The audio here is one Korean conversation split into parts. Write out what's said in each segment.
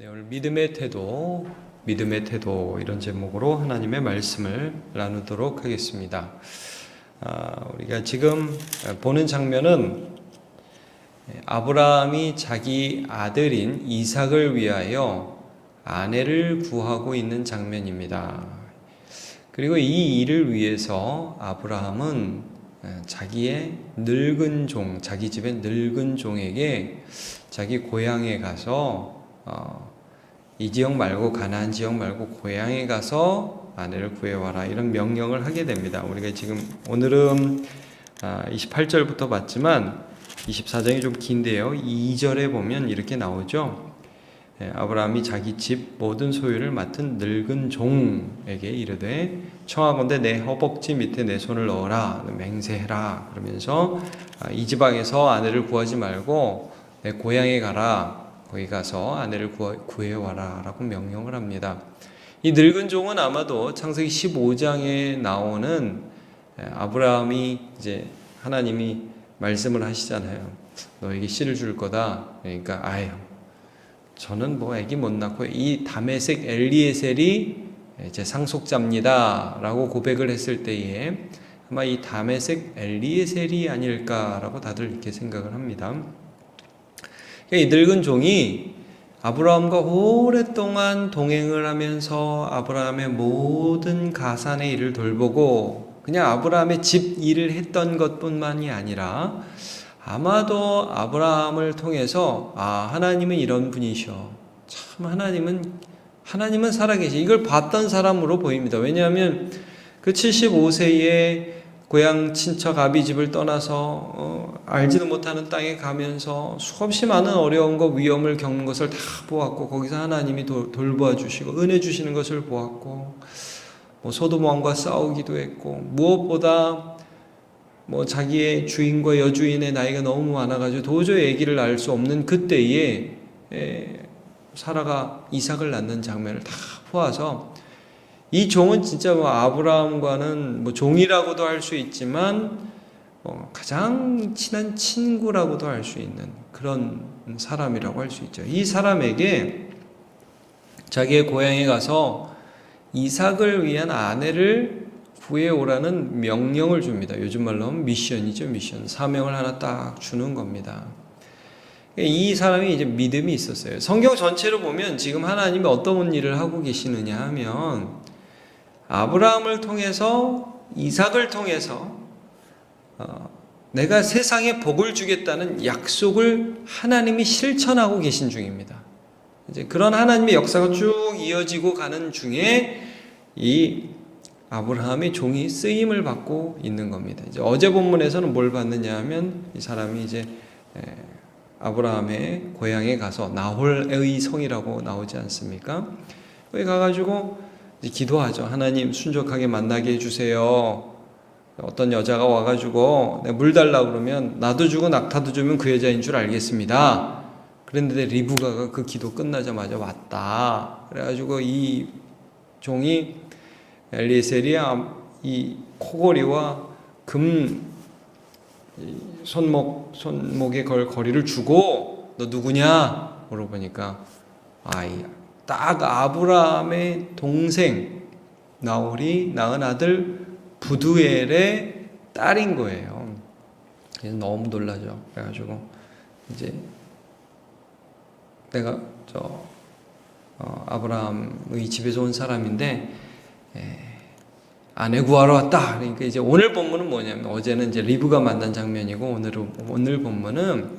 네, 오늘 믿음의 태도, 믿음의 태도 이런 제목으로 하나님의 말씀을 나누도록 하겠습니다. 아, 우리가 지금 보는 장면은 아브라함이 자기 아들인 이삭을 위하여 아내를 구하고 있는 장면입니다. 그리고 이 일을 위해서 아브라함은 자기의 늙은 종, 자기 집의 늙은 종에게 자기 고향에 가서 어, 이 지역 말고 가나안 지역 말고 고향에 가서 아내를 구해와라 이런 명령을 하게 됩니다. 우리가 지금 오늘은 아, 28절부터 봤지만 24장이 좀 긴데요. 2절에 보면 이렇게 나오죠. 예, 아브라함이 자기 집 모든 소유를 맡은 늙은 종에게 이르되 청하건대 내 허벅지 밑에 내 손을 넣어라 맹세해라 그러면서 아, 이 지방에서 아내를 구하지 말고 내 고향에 가라 거기 가서 아내를 구해 와라 라고 명령을 합니다. 이 늙은 종은 아마도 창세기 15장에 나오는 예, 아브라함이 이제 하나님이 말씀을 하시잖아요. 너에게 씨를 줄 거다. 그러니까 아유 저는 뭐 아기 못 낳고 이 다메섹 엘리에셀이 제 상속자입니다라고 고백을 했을 때에 아마 이 다메섹 엘리에셀이 아닐까라고 다들 이렇게 생각을 합니다. 이 늙은 종이 아브라함과 오랫동안 동행을 하면서 아브라함의 모든 가산의 일을 돌보고 그냥 아브라함의 집 일을 했던 것뿐만이 아니라 아마도 아브라함을 통해서 아 하나님은 이런 분이셔. 참 하나님은 하나님은 살아계시 이걸 봤던 사람으로 보입니다. 왜냐하면 그 75세에 고향 친척 아비 집을 떠나서 어, 알지도 못하는 땅에 가면서 수없이 많은 어려움과 위험을 겪는 것을 다 보았고 거기서 하나님이 도, 돌보아 주시고 은혜 주시는 것을 보았고 뭐 소돔 왕과 싸우기도 했고 무엇보다 뭐 자기의 주인과 여주인의 나이가 너무 많아가지고 도저히 아기를 낳을 수 없는 그때에 에, 사라가 이삭을 낳는 장면을 다 보아서 이 종은 진짜 뭐 아브라함과는 뭐 종이라고도 할 수 있지만 뭐 가장 친한 친구라고도 할 수 있는 그런 사람이라고 할 수 있죠. 이 사람에게 자기의 고향에 가서 이삭을 위한 아내를 구해오라는 명령을 줍니다. 요즘 말로 하면 미션이죠, 미션. 사명을 하나 딱 주는 겁니다. 이 사람이 이제 믿음이 있었어요. 성경 전체로 보면 지금 하나님이 어떤 일을 하고 계시느냐 하면 아브라함을 통해서 이삭을 통해서 어, 내가 세상에 복을 주겠다는 약속을 하나님이 실천하고 계신 중입니다. 이제 그런 하나님의 역사가 쭉 이어지고 가는 중에 이 아브라함의 종이 쓰임을 받고 있는 겁니다. 이제 어제 본문에서는 뭘 받느냐 하면 이 사람이 이제 아브라함의 고향에 가서 나홀의 성이라고 나오지 않습니까? 거기 가가지고 기도하죠. 하나님 순적하게 만나게 해주세요. 어떤 여자가 와가지고 물 달라 그러면 나도 주고 낙타도 주면 그 여자인 줄 알겠습니다. 그런데 리브가가 그 기도 끝나자마자 왔다. 그래가지고 이 종이 엘리에셀이 이 코골이와 금 손목 손목에 걸 거리를 주고 너 누구냐 물어보니까 아이 딱 아브라함의 동생 나홀이 낳은 아들 부두엘의 딸인 거예요. 그래서 너무 놀라죠. 그래가지고 이제 내가 저 어, 아브라함의 집에서 온 사람인데 에, 아내 구하러 왔다. 그러니까 이제 오늘 본문은 뭐냐면 어제는 이제 리브가 만난 장면이고 오늘은 오늘 본문은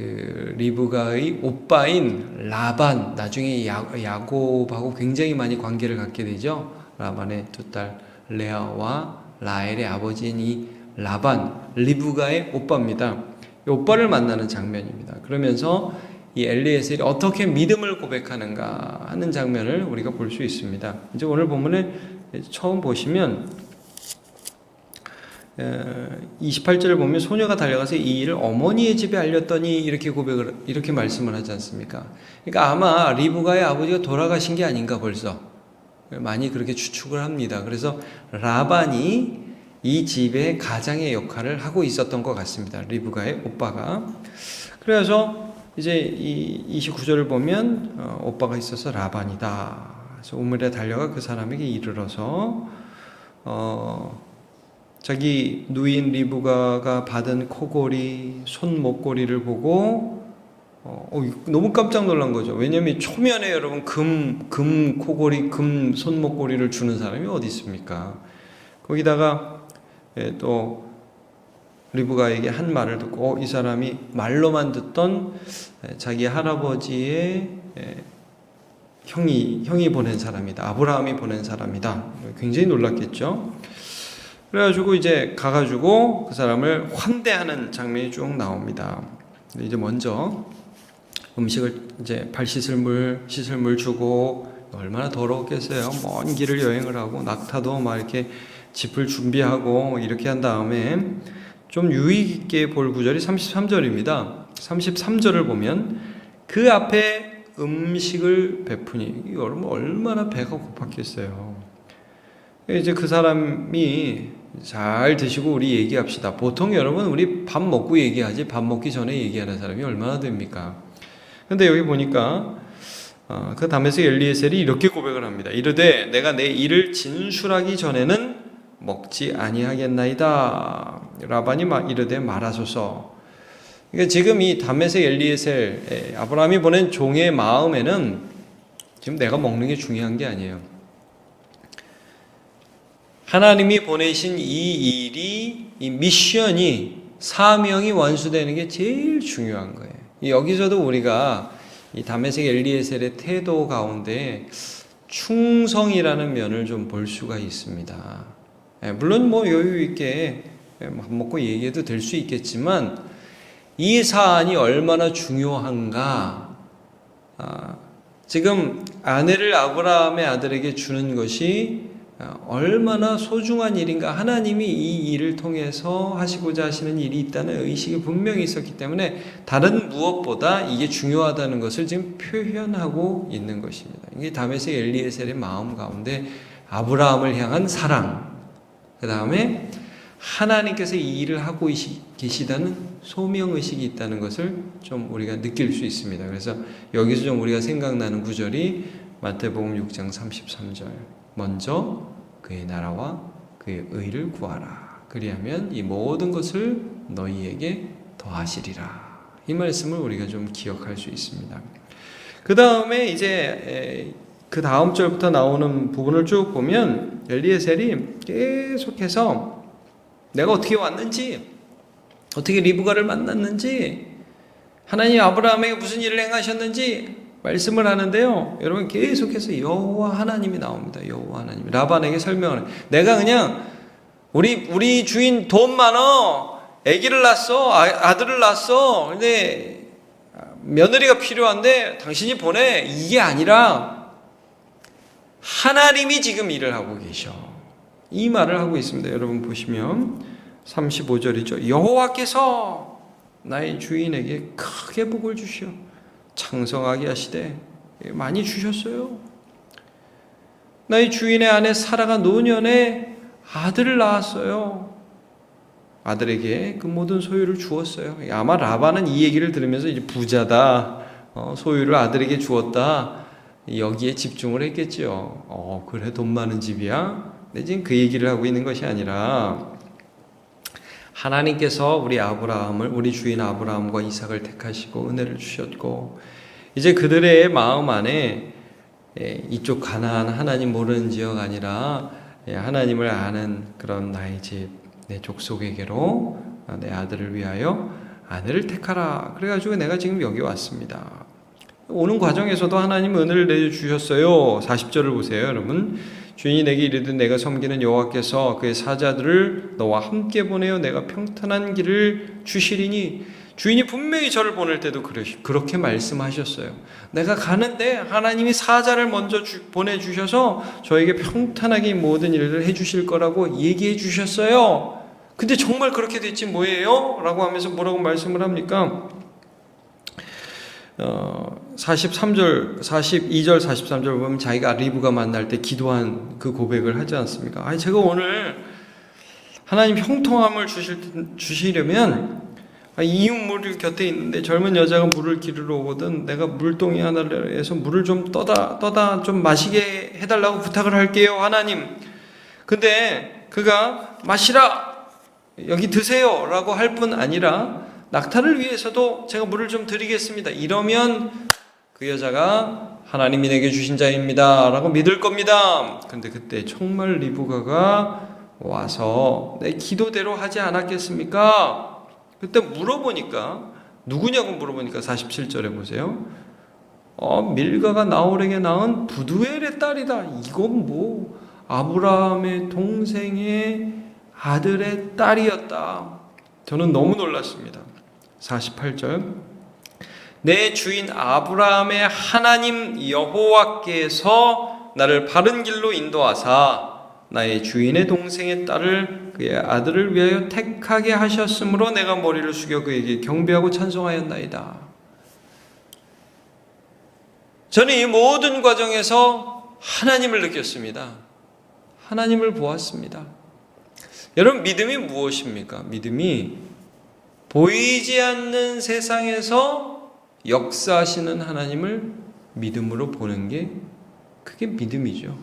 그 리브가의 오빠인 라반 나중에 야, 야곱하고 굉장히 많이 관계를 갖게 되죠. 라반의 두 딸 레아와 라엘의 아버지인 이 라반 리브가의 오빠입니다. 오빠를 만나는 장면입니다. 그러면서 이 엘리에셀이 어떻게 믿음을 고백하는가 하는 장면을 우리가 볼 수 있습니다. 이제 오늘 본문에 처음 보시면 28절을 보면 소녀가 달려가서 이 일을 어머니의 집에 알렸더니 이렇게 고백을 이렇게 말씀을 하지 않습니까? 그러니까 아마 리브가의 아버지가 돌아가신 게 아닌가 벌써 많이 그렇게 추측을 합니다. 그래서 라반이 이 집의 가장의 역할을 하고 있었던 것 같습니다. 리브가의 오빠가 그래서 이제 이 29절을 보면 어, 오빠가 있어서 라반이다. 그래서 우물에 달려가 그 사람에게 이르러서 어, 자기 누인 리브가가 받은 코골이 손 목걸이를 보고 어, 어, 너무 깜짝 놀란 거죠. 왜냐하면 초면에 여러분 금, 금 코골이, 금 손목걸이를 주는 사람이 어디 있습니까? 거기다가 예, 또 리브가에게 한 말을 듣고 어, 이 사람이 말로만 듣던 예, 자기 할아버지의 예, 형이 형이 보낸 사람이다. 아브라함이 보낸 사람이다. 굉장히 놀랐겠죠. 그래가지고 이제 가가지고 그 사람을 환대하는 장면이 쭉 나옵니다. 이제 먼저 음식을 이제 발 씻을 물 씻을 물 주고 얼마나 더러웠겠어요. 먼 길을 여행을 하고 낙타도 막 이렇게 짚을 준비하고 이렇게 한 다음에 좀 유익 있게 볼 구절이 33절입니다. 33절을 보면 그 앞에 음식을 베푸니 이 여러분 얼마나 배가 고팠겠어요. 이제 그 사람이 잘 드시고 우리 얘기합시다. 보통 여러분 우리 밥 먹고 얘기하지 밥 먹기 전에 얘기하는 사람이 얼마나 됩니까? 근데 여기 보니까 어, 그 담에서 엘리에셀이 이렇게 고백을 합니다. 이르되 내가 내 일을 진술하기 전에는 먹지 아니하겠나이다. 라반이 막 이르되 말하소서. 그러니까 지금 이 담에서 엘리에셀 예, 아브라함이 보낸 종의 마음에는 지금 내가 먹는 게 중요한 게 아니에요. 하나님이 보내신 이 일이 이 미션이 사명이 완수되는 게 제일 중요한 거예요. 여기서도 우리가 이 다메섹 엘리에셀의 태도 가운데 충성이라는 면을 좀 볼 수가 있습니다. 예, 물론 뭐 여유 있게 밥 먹고 얘기해도 될 수 있겠지만 이 사안이 얼마나 중요한가. 아, 지금 아내를 아브라함의 아들에게 주는 것이 얼마나 소중한 일인가 하나님이 이 일을 통해서 하시고자 하시는 일이 있다는 의식이 분명히 있었기 때문에 다른 무엇보다 이게 중요하다는 것을 지금 표현하고 있는 것입니다. 이게 다메섹 엘리에셀의 마음 가운데 아브라함을 향한 사랑, 그 다음에 하나님께서 이 일을 하고 계시다는 소명 의식이 있다는 것을 좀 우리가 느낄 수 있습니다. 그래서 여기서 좀 우리가 생각나는 구절이 마태복음 6장 33절. 먼저 그의 나라와 그의 의를 구하라. 그리하면 이 모든 것을 너희에게 더하시리라. 이 말씀을 우리가 좀 기억할 수 있습니다. 그 다음에 이제 그 다음 절부터 나오는 부분을 쭉 보면 엘리에셀이 계속해서 내가 어떻게 왔는지, 어떻게 리브가를 만났는지, 하나님 아브라함에게 무슨 일을 행하셨는지 말씀을 하는데요. 여러분 계속해서 여호와 하나님이 나옵니다. 여호와 하나님. 라반에게 설명을. 내가 그냥 우리 우리 주인 돈 많어. 아기를 낳았어. 아, 들을 낳았어. 근데 며느리가 필요한데 당신이 보내. 이게 아니라 하나님이 지금 일을 하고 계셔. 이 말을 하고 있습니다. 여러분 보시면 35절이죠. 여호와께서 나의 주인에게 크게 복을 주시오. 창성하게 하시되 많이 주셨어요. 나의 주인의 아내 사라가 노년에 아들을 낳았어요. 아들에게 그 모든 소유를 주었어요. 아마 라반은 이 얘기를 들으면서 이제 부자다, 어, 소유를 아들에게 주었다, 여기에 집중을 했겠지요. 어, 그래, 돈 많은 집이야? 근데 지금 그 얘기를 하고 있는 것이 아니라, 하나님께서 우리 아브라함을 우리 주인 아브라함과 이삭을 택하시고 은혜를 주셨고 이제 그들의 마음 안에 예, 이쪽 가나안 하나님 모르는 지역 아니라 예, 하나님을 아는 그런 나의 집, 내 족속에게로 내 아들을 위하여 아내를 택하라. 그래가지고 내가 지금 여기 왔습니다. 오는 과정에서도 하나님 은혜를 내주셨어요. 40절을 보세요, 여러분. 주인이 내게 이르듯 내가 섬기는 여호와께서 그의 사자들을 너와 함께 보내어 내가 평탄한 길을 주시리니 주인이 분명히 저를 보낼 때도 그렇게 말씀하셨어요. 내가 가는데 하나님이 사자를 먼저 주, 보내주셔서 저에게 평탄하게 모든 일을 해주실 거라고 얘기해 주셨어요. 근데 정말 그렇게 됐지 뭐예요? 라고 하면서 뭐라고 말씀을 합니까? 어, 43절, 42절, 43절 보면 자기가 리브가 만날 때 기도한 그 고백을 하지 않습니까? 아니, 제가 오늘 하나님 형통함을 주실, 주시려면 아, 이웃물이 곁에 있는데 젊은 여자가 물을 기르러 오거든 내가 물동이 하나를 해서 물을 좀 떠다 떠다 좀 마시게 해달라고 부탁을 할게요 하나님 근데 그가 마시라 여기 드세요 라고 할 뿐 아니라 낙타를 위해서도 제가 물을 좀 드리겠습니다 이러면 그 여자가 하나님이 내게 주신 자입니다 라고 믿을 겁니다 근데 그때 정말 리브가가 와서 내 기도대로 하지 않았겠습니까? 그때 물어보니까 누구냐고 물어보니까 47절에 보세요. 어, 밀가가 나홀에게 낳은 부두엘의 딸이다. 이건 뭐 아브라함의 동생의 아들의 딸이었다. 저는 너무 놀랐습니다. 48절. 내 주인 아브라함의 하나님 여호와께서 나를 바른 길로 인도하사 나의 주인의 동생의 딸을 그의 아들을 위하여 택하게 하셨으므로 내가 머리를 숙여 그에게 경배하고 찬송하였나이다. 저는 이 모든 과정에서 하나님을 느꼈습니다. 하나님을 보았습니다. 여러분 믿음이 무엇입니까? 믿음이 보이지 않는 세상에서 역사하시는 하나님을 믿음으로 보는 게 그게 믿음이죠.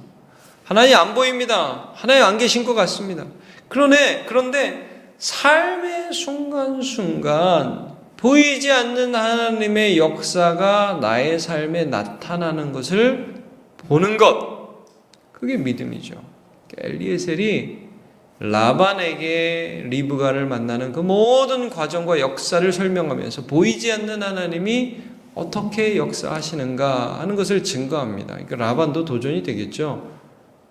하나님 안 보입니다. 하나님 안 계신 것 같습니다. 그러네, 그런데 삶의 순간순간 보이지 않는 하나님의 역사가 나의 삶에 나타나는 것을 보는 것. 그게 믿음이죠. 엘리에셀이 라반에게 리브가를 만나는 그 모든 과정과 역사를 설명하면서 보이지 않는 하나님이 어떻게 역사하시는가 하는 것을 증거합니다. 그러니까 라반도 도전이 되겠죠.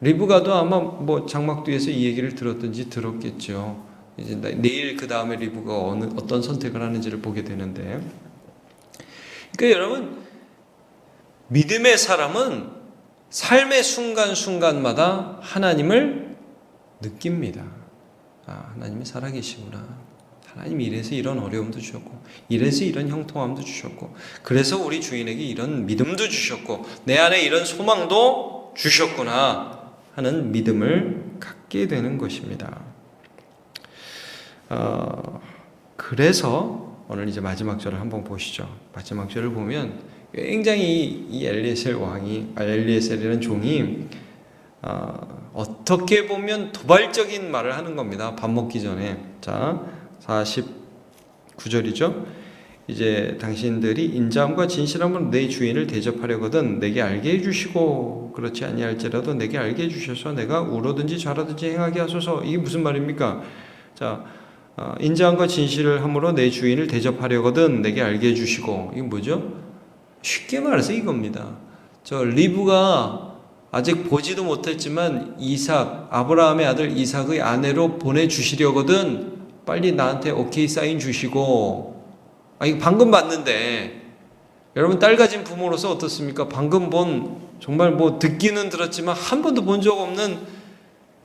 리브가도 아마 뭐 장막 뒤에서 이 얘기를 들었든지 들었겠죠. 이제 내일 그 다음에 리브가 어느 어떤 선택을 하는지를 보게 되는데, 그러니까 여러분 믿음의 사람은 삶의 순간 순간마다 하나님을 느낍니다. 아 하나님이 살아계시구나. 하나님이 이래서 이런 어려움도 주셨고, 이래서 이런 형통함도 주셨고, 그래서 우리 주인에게 이런 믿음도 주셨고, 내 안에 이런 소망도 주셨구나. 하는 믿음을 갖게 되는 것입니다. 어, 그래서 오늘 이제 마지막 절을 한번 보시죠. 마지막 절을 보면 굉장히 이 엘리에셀 왕이 아, 엘리에셀이라는 종이 어, 어떻게 보면 도발적인 말을 하는 겁니다. 밥 먹기 전에 자 49절이죠. 이제 당신들이 인자함과 진실함으로 내 주인을 대접하려거든 내게 알게 해주시고 그렇지 아니할지라도 내게 알게 해주셔서 내가 우로든지 좌로든지 행하게 하소서 이게 무슨 말입니까? 자 어, 인자함과 진실을 함으로 내 주인을 대접하려거든 내게 알게 해주시고 이게 뭐죠? 쉽게 말해서 이겁니다. 저 리브가 아직 보지도 못했지만 이삭 아브라함의 아들 이삭의 아내로 보내주시려거든 빨리 나한테 오케이 사인 주시고 아, 이거 방금 봤는데, 여러분, 딸 가진 부모로서 어떻습니까? 방금 본, 정말 뭐 듣기는 들었지만 한 번도 본 적 없는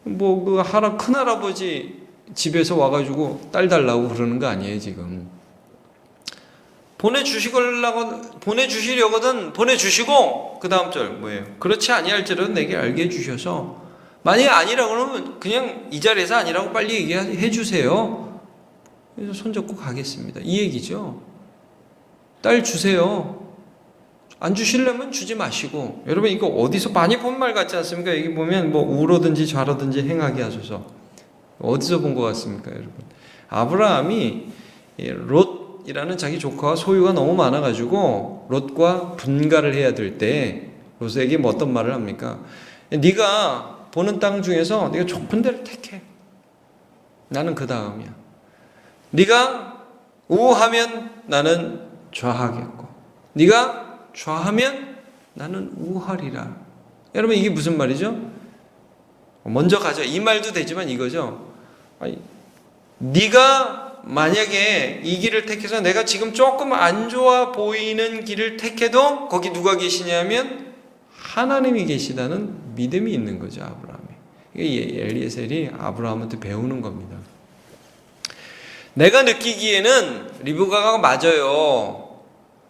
뭐그 할아, 큰할아버지 집에서 와가지고 딸 달라고 그러는 거 아니에요, 지금. 보내주시려고, 보내주시려거든 보내주시고, 그 다음 절 뭐예요? 그렇지 아니할지라도 내게 알게 해주셔서, 만약에 아니라 그러면 그냥 이 자리에서 아니라고 빨리 얘기해 주세요. 그래서 손잡고 가겠습니다. 이 얘기죠. 딸 주세요. 안 주시려면 주지 마시고. 여러분 이거 어디서 많이 본 말 같지 않습니까? 여기 보면 뭐 우로든지 좌로든지 행하게 하소서. 어디서 본 것 같습니까, 여러분? 아브라함이 롯 이라는 자기 조카와 소유가 너무 많아가지고 롯과 분가를 해야 될 때 롯에게 뭐 어떤 말을 합니까? 네가 보는 땅 중에서 네가 좋은 데를 택해. 나는 그 다음이야. 네가 우하면 나는 좌하겠고 네가 좌하면 나는 우하리라. 여러분 이게 무슨 말이죠? 먼저 가죠. 이 말도 되지만 이거죠. 아니, 네가 만약에 이 길을 택해서 내가 지금 조금 안 좋아 보이는 길을 택해도 거기 누가 계시냐면 하나님이 계시다는 믿음이 있는 거죠 아브라함이. 이게 엘리에셀이 아브라함한테 배우는 겁니다. 내가 느끼기에는 리브가가 맞아요.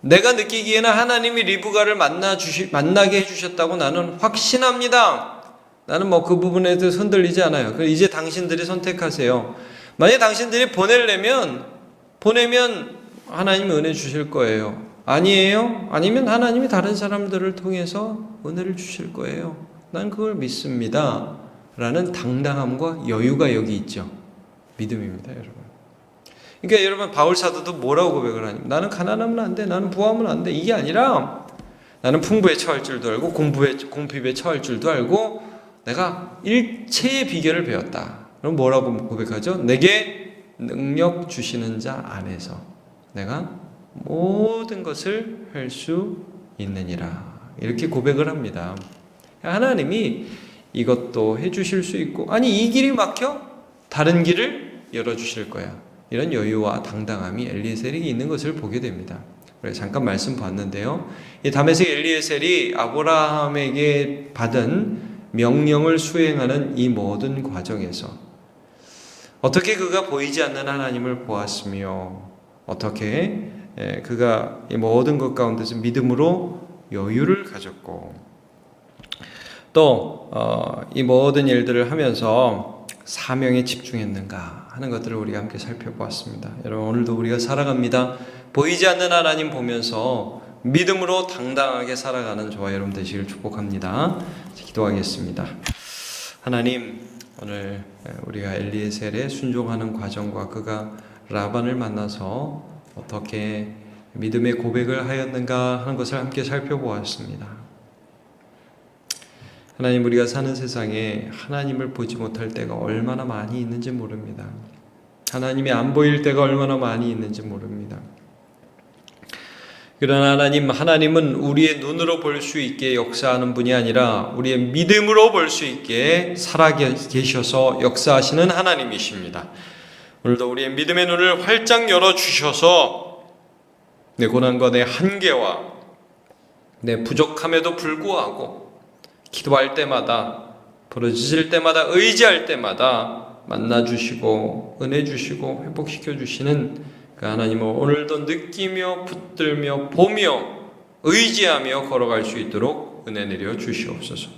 내가 느끼기에는 하나님이 리브가를 만나 주시, 만나게 해주셨다고 나는 확신합니다. 나는 뭐 그 부분에 대해서 흔들리지 않아요. 이제 당신들이 선택하세요. 만약 당신들이 보내려면 보내면 하나님이 은혜 주실 거예요. 아니에요? 아니면 하나님이 다른 사람들을 통해서 은혜를 주실 거예요. 난 그걸 믿습니다. 라는 당당함과 여유가 여기 있죠. 믿음입니다, 여러분. 그러니까 여러분 바울 사도도 뭐라고 고백을 하냐면 나는 가난하면 안 돼. 나는 부하면 안 돼. 이게 아니라 나는 풍부에 처할 줄도 알고 공부에 공핍에 처할 줄도 알고 내가 일체의 비결을 배웠다. 그럼 뭐라고 고백하죠? 내게 능력 주시는 자 안에서 내가 모든 것을 할 수 있느니라. 이렇게 고백을 합니다. 하나님이 이것도 해 주실 수 있고 아니 이 길이 막혀 다른 길을 열어 주실 거야. 이런 여유와 당당함이 엘리에셀에게 있는 것을 보게 됩니다. 잠깐 말씀 봤는데요. 이 다메섹 엘리에셀이 아브라함에게 받은 명령을 수행하는 이 모든 과정에서 어떻게 그가 보이지 않는 하나님을 보았으며 어떻게 예, 그가 이 모든 것 가운데서 믿음으로 여유를 가졌고 또이 모든 일들을 하면서 사명에 집중했는가 하는 것들을 우리가 함께 살펴보았습니다. 여러분 오늘도 우리가 살아갑니다. 보이지 않는 하나님 보면서 믿음으로 당당하게 살아가는 저와 여러분 되시길 축복합니다. 기도하겠습니다. 하나님 오늘 우리가 엘리에셀에 순종하는 과정과 그가 라반을 만나서 어떻게 믿음의 고백을 하였는가 하는 것을 함께 살펴보았습니다. 하나님 우리가 사는 세상에 하나님을 보지 못할 때가 얼마나 많이 있는지 모릅니다. 하나님이 안 보일 때가 얼마나 많이 있는지 모릅니다. 그러나 하나님, 하나님은 우리의 눈으로 볼 수 있게 역사하는 분이 아니라 우리의 믿음으로 볼 수 있게 살아 계셔서 역사하시는 하나님이십니다. 오늘도 우리의 믿음의 눈을 활짝 열어 주셔서 내 고난과 내 한계와 내 부족함에도 불구하고 기도할 때마다 부르짖을 때마다 의지할 때마다 만나 주시고 은혜 주시고 회복시켜 주시는 그 하나님을 오늘도 느끼며 붙들며 보며 의지하며 걸어갈 수 있도록 은혜 내려 주시옵소서.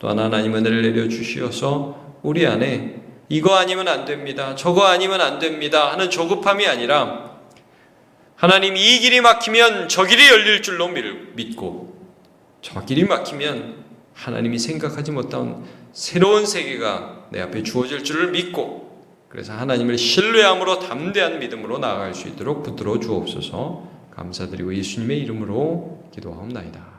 또한 하나님 은혜를 내려 주시어서 우리 안에 이거 아니면 안 됩니다. 저거 아니면 안 됩니다. 하는 조급함이 아니라 하나님 이 길이 막히면 저 길이 열릴 줄로 믿고 저 길이 막히면 하나님이 생각하지 못한 새로운 세계가 내 앞에 주어질 줄을 믿고 그래서 하나님을 신뢰함으로 담대한 믿음으로 나아갈 수 있도록 붙들어 주옵소서 감사드리고 예수님의 이름으로 기도하옵나이다.